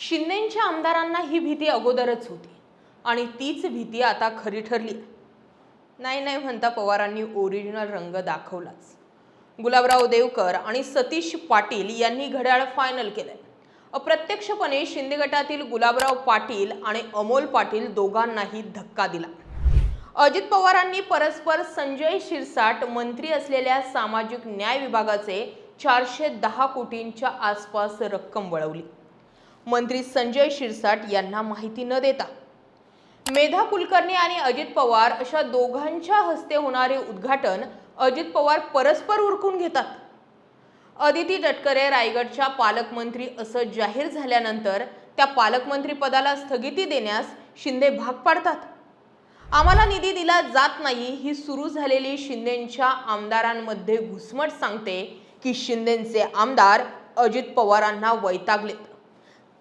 शिंदेंच्या आमदारांना ही भीती अगोदरच होती. आणि तीच भीती आता खरी ठरली. नाही नाही म्हणता पवारांनी ओरिजिनल रंग दाखवलाच. गुलाबराव देवकर आणि सतीश पाटील यांनी घड्याळ फायनल केलं अप्रत्यक्षपणे शिंदे गटातील गुलाबराव पाटील आणि अमोल पाटील दोघांनाही धक्का दिला. अजित पवारांनी परस्पर संजय शिरसाट मंत्री असलेल्या सामाजिक न्याय विभागाचे चारशे दहा कोटींच्या आसपास रक्कम वळवली. मंत्री संजय शिरसाट यांना माहिती न देता. मेधा कुलकर्णी आणि अजित पवार अशा दोघांच्या हस्ते होणारे उद्घाटन अजित पवार परस्पर उरकून घेतात. अदिती तटकरे रायगडच्या पालकमंत्री असं जाहीर झाल्यानंतर त्या पालकमंत्री पदाला स्थगिती देण्यास शिंदे भाग पाडतात. आम्हाला निधी दिला जात नाही ही सुरू झालेली शिंदेच्या आमदारांमध्ये घुसमट सांगते की शिंदेचे आमदार अजित पवारांना वैतागलेत.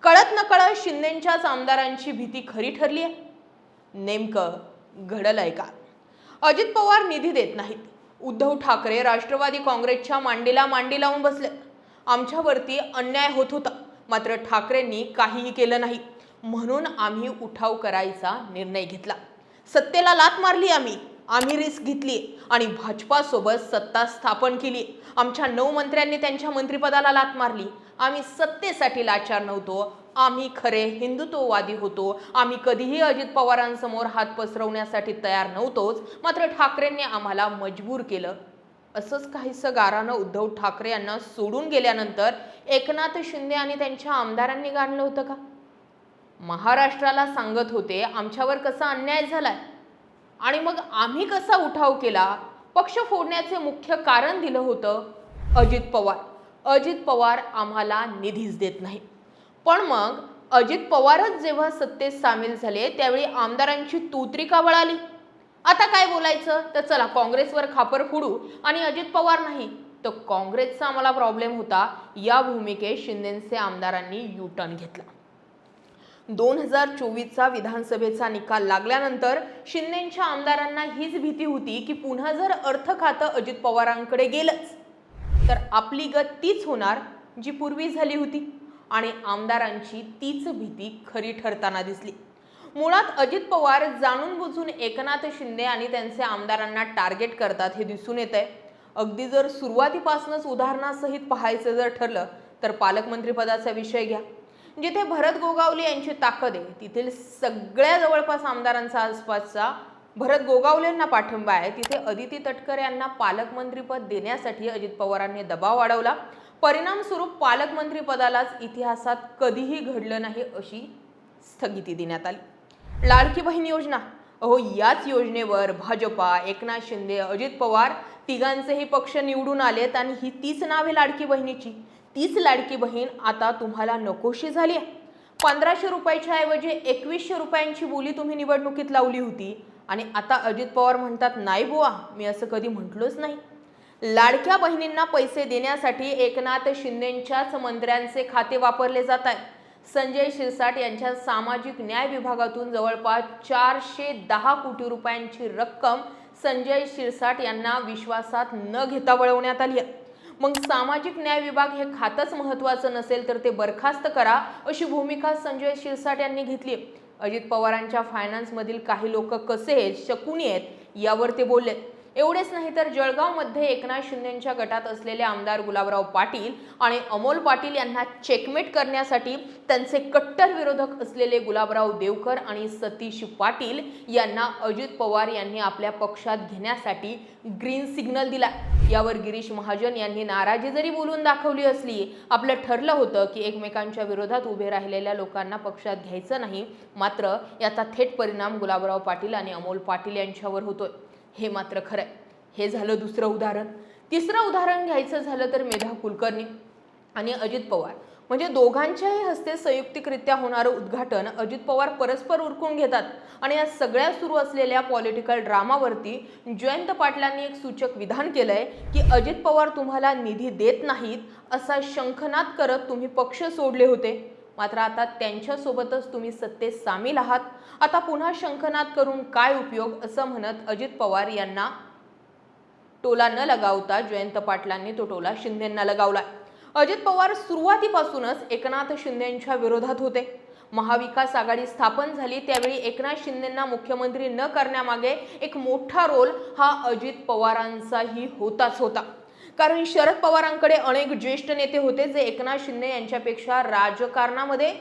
कळत नकळत शिंदेच्याच आमदारांची भीती खरी ठरली आहे. नेमकं घडलं आहे का? अजित पवार निधी देत नाहीत. उद्धव ठाकरे राष्ट्रवादी काँग्रेसच्या मांडीला मांडी लावून बसले. आमच्यावरती अन्याय होत होता. मात्र ठाकरेंनी काहीही केलं नाही. म्हणून आम्ही उठाव करायचा निर्णय घेतला. सत्तेला लात मारली आम्ही. आम्ही रिस्क घेतली आणि भाजपासोबत सत्ता स्थापन केली आमच्या नऊ मंत्र्यांनी त्यांच्या मंत्रिपदाला लात मारली. आम्ही सत्तेसाठी लाचार नव्हतो. आम्ही खरे हिंदुत्ववादी होतो. आम्ही कधीही अजित पवारांसमोर हात पसरवण्यासाठी तयार नव्हतोच. मात्र ठाकरेंनी आम्हाला मजबूर केलं. असंच काहीसं गारानं उद्धव ठाकरे यांना सोडून गेल्यानंतर एकनाथ शिंदे आणि त्यांच्या आमदारांनी गाणलं होतं का? महाराष्ट्राला सांगत होते आमच्यावर कसा अन्याय झालाय? आणि मग आम्ही कसा उठाव केला? पक्ष फोडण्याचे मुख्य कारण दिलं होतं अजित पवार. अजित पवार आम्हाला निधीच देत नाही. पण मग अजित पवारच जेव्हा सत्तेत सामील झाले त्यावेळी आमदारांची तूत्री का वळाली? आता काय बोलायचं? तर चला काँग्रेसवर खापर फोडू आणि अजित पवार नाही तर काँग्रेसचा आम्हाला प्रॉब्लेम होता. या भूमिकेत शिंदेचे आमदारांनी यू टर्न घेतला. दोन हजार चोवीसचा विधानसभेचा निकाल लागल्यानंतर शिंदेच्या आमदारांना हीच भीती होती की पुन्हा जर अर्थ खातं अजित पवारांकडे गेलंच. तर आपली गत तीच होणार जी पूर्वी झाली होती. आणि आमदारांची तीच भीती खरी ठरताना दिसली. मुळात अजित पवार जाणून बुजून एकनाथ शिंदे आणि त्यांचे आमदारांना टार्गेट करतात हे दिसून येत आहे अगदी जर सुरुवातीपासूनच उदाहरणासहित पाहायचं जर ठरलं तर पालकमंत्रीपदाचा विषय घ्या. जिथे भरत गोगावले यांची ताकद आहे तिथील सगळ्या जवळपास आमदारांचा आसपासचा भरत गोगावलेंना पाठिंबा आहे. तिथे अदिती तटकर यांना पालकमंत्रीपद देण्यासाठी अजित पवारांनी दबाव वाढवला. परिणामस्वरूप पालकमंत्रीपदालाच पालकमंत्री पदालाच इतिहासात कधीही घडलं नाही अशी स्थगिती देण्यात आली. लाडकी बहीण योजना. अहो याच योजनेवर भाजपा एकनाथ शिंदे अजित पवार तिघांचेही पक्ष निवडून आलेत आणि ही तीच नावे लाडकी बहिणीची. तीच लाडकी बहीण आता तुम्हाला नकोशी झाली आहे. पंधराशे रुपयाच्या ऐवजी एकवीसशे रुपयांची बोली तुम्ही निवडणुकीत लावली होती. आणि आता अजित पवार म्हणतात नाही बुवा मी असं कधी म्हटलोच नाही. लाडक्या बहिणींना पैसे देण्यासाठी एकनाथ शिंदेच्याच मंत्र्यांचे खाते वापरले जात आहेत. संजय शिरसाट यांच्या सामाजिक न्याय विभागातून जवळपास चारशे दहा कोटी रुपयांची रक्कम संजय शिरसाट यांना विश्वासात न घेता वळवण्यात आली आहे. मग सामाजिक न्याय विभाग हे खातंच महत्त्वाचं नसेल तर ते बरखास्त करा अशी भूमिका संजय शिरसाट यांनी घेतली अजित पवारांच्या फायनान्समधील काही लोक कसे आहेत शकुनी आहेत यावर ते बोललेत. एवढेच नाही तर जळगावमध्ये एकनाथ शिंदेच्या गटात असलेले आमदार गुलाबराव पाटील आणि अमोल पाटील यांना चेकमेट करण्यासाठी त्यांचे कट्टर विरोधक असलेले गुलाबराव देवकर आणि सतीश पाटील यांना अजित पवार यांनी आपल्या पक्षात घेण्यासाठी ग्रीन सिग्नल दिला. यावर गिरीश महाजन यांनी नाराजी जरी बोलून दाखवली असली आपलं ठरलं होतं की एकमेकांच्या विरोधात उभे राहिलेल्या लोकांना पक्षात घ्यायचं नाही मात्र याचा थेट परिणाम गुलाबराव पाटील आणि अमोल पाटील यांच्यावर होतोय. हे मात्र खरं आहे. हे झालं दुसरं उदाहरण. तिसरं उदाहरण घ्यायचं झालं तर मेधा कुलकर्णी आणि अजित पवार. म्हणजे दोघांच्याही हस्ते संयुक्तिकरित्या होणारं उद्घाटन अजित पवार परस्पर उरकून घेतात. आणि या सगळ्या सुरू असलेल्या पॉलिटिकल ड्रामावरती जयंत पाटलांनी एक सूचक विधान केलं आहे की अजित पवार तुम्हाला निधी देत नाहीत असा शंखनाद करत तुम्ही पक्ष सोडले होते. मात्र आता त्यांच्यासोबतच तुम्ही सत्तेत सामील आहात. आता पुन्हा शंखनाद करून काय उपयोग असं म्हणत अजित पवार यांना टोला न लगावता जयंत पाटलांनी तो टोला शिंदेंना लगावला. अजित पवार सुरुवातीपासूनच एकनाथ शिंदेंच्या विरोधात होते. महाविकास आघाडी स्थापन झाली त्यावेळी एकनाथ शिंदेंना मुख्यमंत्री न करण्यामागे एक मोठा रोल हा अजित पवारांचाही होताच होता. कारण शरद पवारांकडे अनेक ज्येष्ठ नेते होते जे एकनाथ शिंदे यांच्यापेक्षा राजकारणामध्ये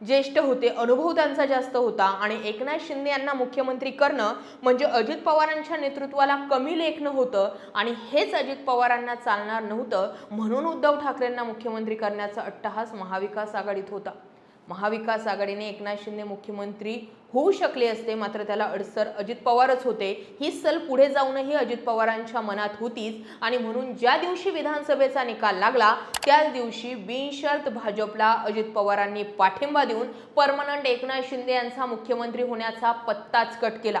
ज्येष्ठ होते. अनुभव त्यांचा जास्त होता. आणि एकनाथ शिंदे यांना मुख्यमंत्री करणं म्हणजे अजित पवारांच्या नेतृत्वाला कमी लेखणं होतं आणि हेच अजित पवारांना चालणार नव्हतं म्हणून उद्धव ठाकरेंना मुख्यमंत्री करण्याचा अट्टहास महाविकास आघाडीत होता. महाविकास आघाडीने एकनाथ शिंदे मुख्यमंत्री होऊ शकले असते मात्र त्याला अडसर अजित पवारच होते. ही सल पुढे जाऊनही अजित पवारांच्या मनात होतीच आणि म्हणून ज्या दिवशी विधानसभेचा निकाल लागला त्याच दिवशी बिनशर्त भाजपला अजित पवारांनी पाठिंबा देऊन परमनंट एकनाथ शिंदे यांचा मुख्यमंत्री होण्याचा पत्ताच कट केला.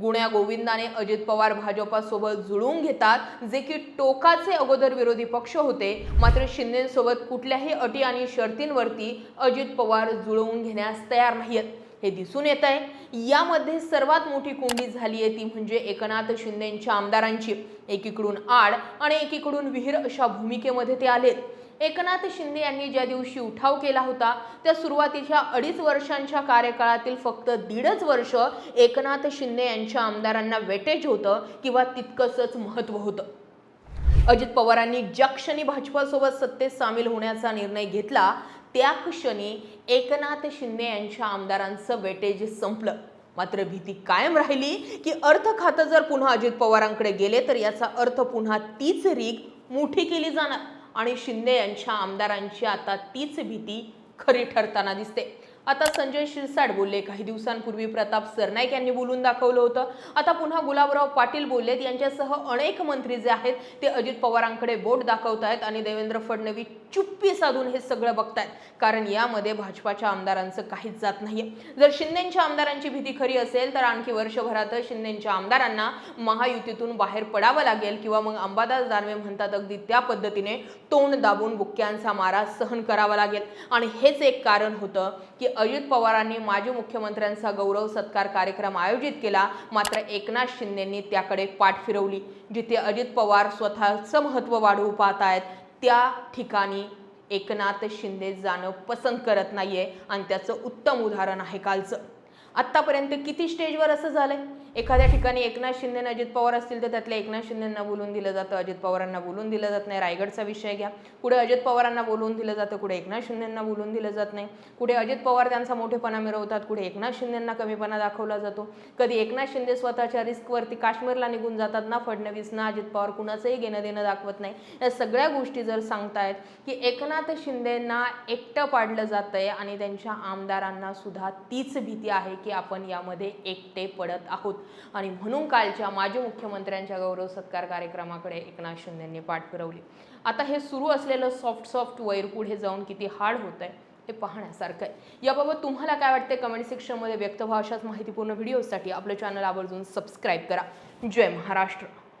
गुण्या गोविंदाने अजित पवार भाजपासोबत जुळवून घेतात जे की टोकाचे अगोदर विरोधी पक्ष होते. मात्र शिंदेसोबत कुठल्याही अटी आणि शर्तींवरती अजित पवार जुळवून घेण्यास तयार नाहीत हे दिसून येत आहे. यामध्ये सर्वात मोठी कोंडी झाली आहे ती म्हणजे एकनाथ शिंदेंच्या आमदारांची. एकीकडून आड आणि एकीकडून विहीर अशा भूमिकेमध्ये ते आलेत. एकनाथ शिंदे यांनी ज्या दिवशी उठाव केला होता त्या सुरुवातीच्या अडीच वर्षांच्या कार्यकाळातील फक्त दीडच वर्ष एकनाथ शिंदे यांच्या आमदारांना वेटेज होतं किंवा तितकंसंच महत्त्व होतं. अजित पवारांनी ज्या क्षणी भाजपासोबत सत्तेत सामील होण्याचा निर्णय घेतला त्या क्षणी एकनाथ शिंदे यांच्या आमदारांचं वेटेज संपलं. मात्र भीती कायम राहिली की अर्थ खातं जर पुन्हा अजित पवारांकडे गेले तर याचा अर्थ पुन्हा तीच रीग मोठी केली जाणार. आणि शिंदे यांच्या आमदारांची आता तीच भीती खरी ठरताना दिसते. आता संजय शिरसाट बोलले. काही दिवसांपूर्वी प्रताप सरनाईक यांनी बोलून दाखवलं होतं. आता पुन्हा गुलाबराव पाटील बोललेत. यांच्यासह अनेक मंत्री जे आहेत ते अजित पवारांकडे बोट दाखवत आहेत आणि देवेंद्र फडणवीस चुप्पी साधून हे सगळं बघतायत. कारण यामध्ये भाजपाच्या आमदारांचं काहीच जात नाहीये. जर शिंदेच्या आमदारांची भीती खरी असेल तर आणखी वर्षभरातच शिंदेच्या आमदारांना महायुतीतून बाहेर पडावं लागेल किंवा मग अंबादास दानवे म्हणतात अगदी त्या पद्धतीने तोंड दाबून बुक्क्यांचा मारा सहन करावा लागेल. आणि हेच एक कारण होतं की अजित पवारांनी माजी मुख्यमंत्र्यांचा गौरव सत्कार कार्यक्रम आयोजित केला मात्र एकनाथ शिंदेंनी त्याकडे पाठ फिरवली. जिथे अजित पवार स्वतःचं महत्त्व वाढवू पाहत आहेत त्या ठिकाणी एकनाथ शिंदे जाणं पसंत करत नाही आहे आणि त्याचं उत्तम उदाहरण आहे कालचं. आत्तापर्यंत किती स्टेजवर असं झालं आहे एखाद्या ठिकाणी एकनाथ शिंदे अजित पवार असतील तर त्यातल्या एकनाथ शिंदेंना बोलून दिलं जातं अजित पवारांना बोलून दिलं जात नाही. रायगडचा विषय घ्या. कुठे अजित पवारांना बोलून दिलं जातं कुठे एकनाथ शिंदेंना बोलून दिलं जात नाही. कुठे अजित पवार त्यांचा मोठेपणा मिरवतात कुठे एकनाथ शिंदेंना कमीपणा दाखवला जातो. कधी एकनाथ शिंदे स्वतःच्या रिस्कवरती काश्मीरला निघून जातात ना फडणवीस ना अजित पवार कुणाचंही घेणं देणं दाखवत नाही. या सगळ्या गोष्टी जर सांगतायत की एकनाथ शिंदेंना एकटं पाडलं जातं आहे आणि त्यांच्या आमदारांना सुद्धा तीच भीती आहे की आपण यामध्ये एकटे पडत आहोत. आणि म्हणून कालच्या माजी मुख्यमंत्र्यांच्या गौरव सत्कार कार्यक्रमाकडे एकनाथ शिंदेंनी पाठ फिरवली. आता हे सुरू असलेलं सॉफ्ट सॉफ्ट वैर पुढे जाऊन किती हार्ड होत आहे हे पाहण्यासारखं आहे. याबाबत तुम्हाला काय वाटते कमेंट सेक्शनमध्ये व्यक्त व्हा. अशाच माहितीपूर्ण व्हिडिओसाठी आपलं चॅनल आवर्जून सबस्क्राईब करा. जय महाराष्ट्र.